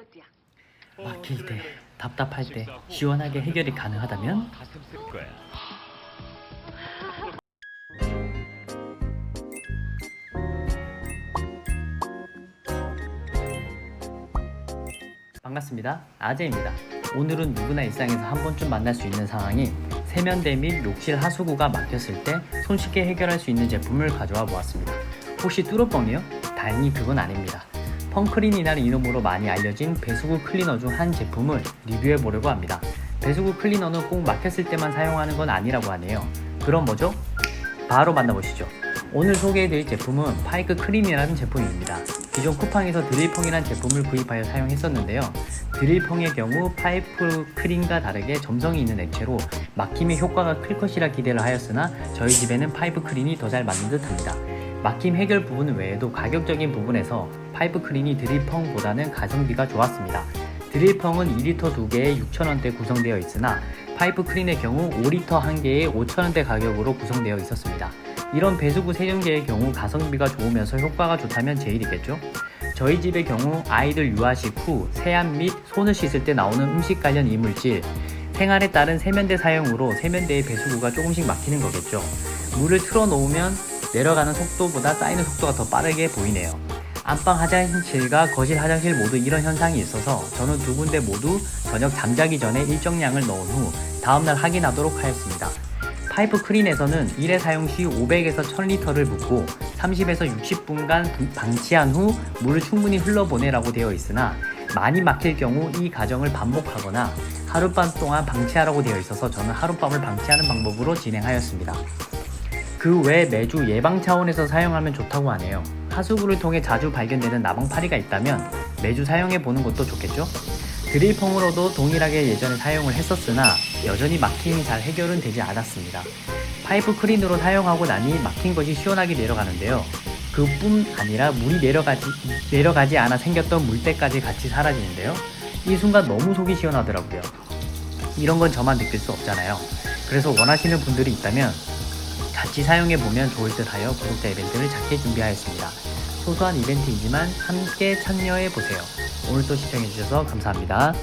d'autres. 막힐 때, 답답할 때 시원하게 해결이 가능하다면 가슴 쓸 거야. 반갑습니다. 아재입니다. 오늘은 누구나 일상에서 한 번쯤 만날 수 있는 상황인 세면대 및 욕실 하수구가 막혔을 때 손쉽게 해결할 수 있는 제품을 가져와 보았습니다. 혹시 뚜러뻥이요? 다행히 그건 아닙니다. 펑크린이라는 이름으로 많이 알려진 배수구 클리너 중 한 제품을 리뷰해 보려고 합니다. 배수구 클리너는 꼭 막혔을 때만 사용하는 건 아니라고 하네요. 그럼 뭐죠? 바로 만나보시죠. 오늘 소개해드릴 제품은 파이크 크림이라는 제품입니다. 기존 쿠팡에서 드릴펑이라는 제품을 구입하여 사용했었는데요. 드릴펑의 경우 파이프 크림과 다르게 점성이 있는 액체로 막힘의 효과가 클 것이라 기대를 하였으나 저희 집에는 파이프 크림이 더 잘 맞는 듯 합니다. 막힘 해결 부분 외에도 가격적인 부분에서 파이프 크림이 드릴펑보다는 가성비가 좋았습니다. 드릴펑은 2리터 2개에 6,000원대 구성되어 있으나 파이프 크린의 경우 5리터 1개에 5,000원대 가격으로 구성되어 있었습니다. 이런 배수구 세정제의 경우 가성비가 좋으면서 효과가 좋다면 제일이겠죠? 저희 집의 경우 아이들 유아식 후 세안 및 손을 씻을 때 나오는 음식 관련 이물질, 생활에 따른 세면대 사용으로 세면대의 배수구가 조금씩 막히는 거겠죠. 물을 틀어 놓으면 내려가는 속도보다 쌓이는 속도가 더 빠르게 보이네요. 안방 화장실과 거실 화장실 모두 이런 현상이 있어서 저는 두 군데 모두 저녁 잠자기 전에 일정량을 넣은 후 다음날 확인하도록 하였습니다. 파이프 크린에서는 1회 사용 시 500에서 1000리터를 붓고 30에서 60분간 방치한 후 물을 충분히 흘러보내라고 되어 있으나 많이 막힐 경우 이 과정을 반복하거나 하룻밤 동안 방치하라고 되어 있어서 저는 하룻밤을 방치하는 방법으로 진행하였습니다. 그 외 매주 예방 차원에서 사용하면 좋다고 하네요. 하수구를 통해 자주 발견되는 나방파리가 있다면 매주 사용해 보는 것도 좋겠죠? 드릴펑으로도 동일하게 예전에 사용을 했었으나 여전히 막힘이 잘 해결은 되지 않았습니다. 파이프 크린으로 사용하고 나니 막힌 것이 시원하게 내려가는데요. 그뿐 아니라 물이 내려가지, 내려가지 않아 생겼던 물때까지 같이 사라지는데요. 이 순간 너무 속이 시원하더라고요. 이런 건 저만 느낄 수 없잖아요. 그래서 원하시는 분들이 있다면 같이 사용해 보면 좋을 듯 하여 구독자 이벤트를 작게 준비하였습니다. 소소한 이벤트이지만 함께 참여해 보세요. 오늘도 시청해 주셔서 감사합니다.